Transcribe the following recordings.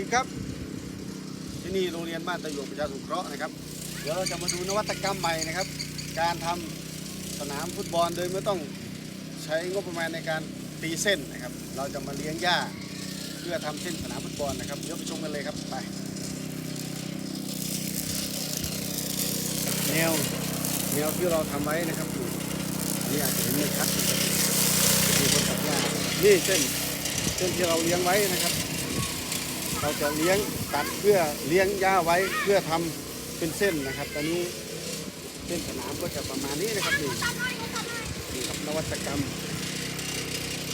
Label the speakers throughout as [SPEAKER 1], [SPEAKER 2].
[SPEAKER 1] ดีครับ ที่นี่โรงเรียนบ้านตะหยวกประชาสงเคราะห์นะครับ เดี๋ยวเราจะมาดูนวัตกรรมใหม่นะครับ การทำสนามฟุตบอลโดยไม่ต้องใช้งบประมาณในการตีเส้นนะครับ เราจะมาเลี้ยงหญ้าเพื่อทำเส้นสนามฟุตบอลนะครับ เดี๋ยวไปชมกันเลยครับไปแนวแนวที่เราทำไว้นะครับอยู่อันนี้อาจจะเห็นไม่ชัดนะครับมีคนตัดหญ้านี่เส้นเส้นที่เราเลี้ยงไว้นะครับ เราจะเลี้ยงตัดเพื่อเลี้ยงหญ้าไว้เพื่อทำเป็นเส้นนะครับ ตอนนี้เส้นสนามก็จะประมาณนี้นะครับนี่นี่ครับนวัตกรรม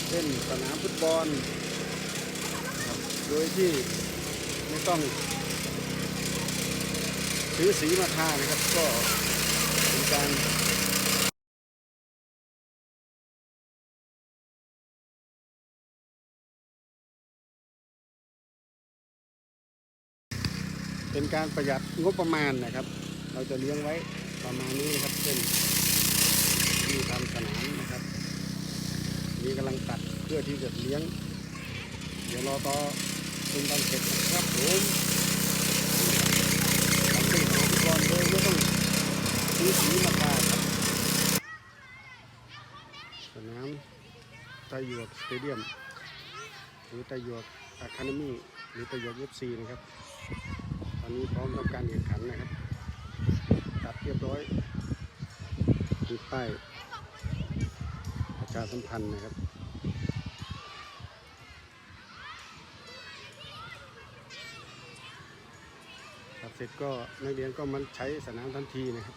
[SPEAKER 1] เส้นสนามฟุตบอล โดยที่ไม่ต้องซื้อสีมาทานะครับ ก็เป็นการ เป็นการประหยัดงบประมาณนะครับ เราจะเลี้ยงไว้ประมาณนี้นะครับเส้นที่ทำสนามนะครับนี่กำลังตัดเพื่อที่จะเลี้ยง เดี๋ยวรอต่อเป็นการเสร็จนะครับผมทำเป็นสนามฟุตอลโดยไม่ต้องซื้อสีมาทาครับสนามตะหยวกสเตเดียม หรือตะหยวกอะคาเดมี่หรือตะหยวกเอฟซีนะครับ อนนี้พร้อมทำการแข่งขันนะครับตัดเรียบร้อยติดป้ายประชาสัมพันธ์นะครับตัดเสร็จก็นักเรียนก็มันใช้สนามทันทีนะครับ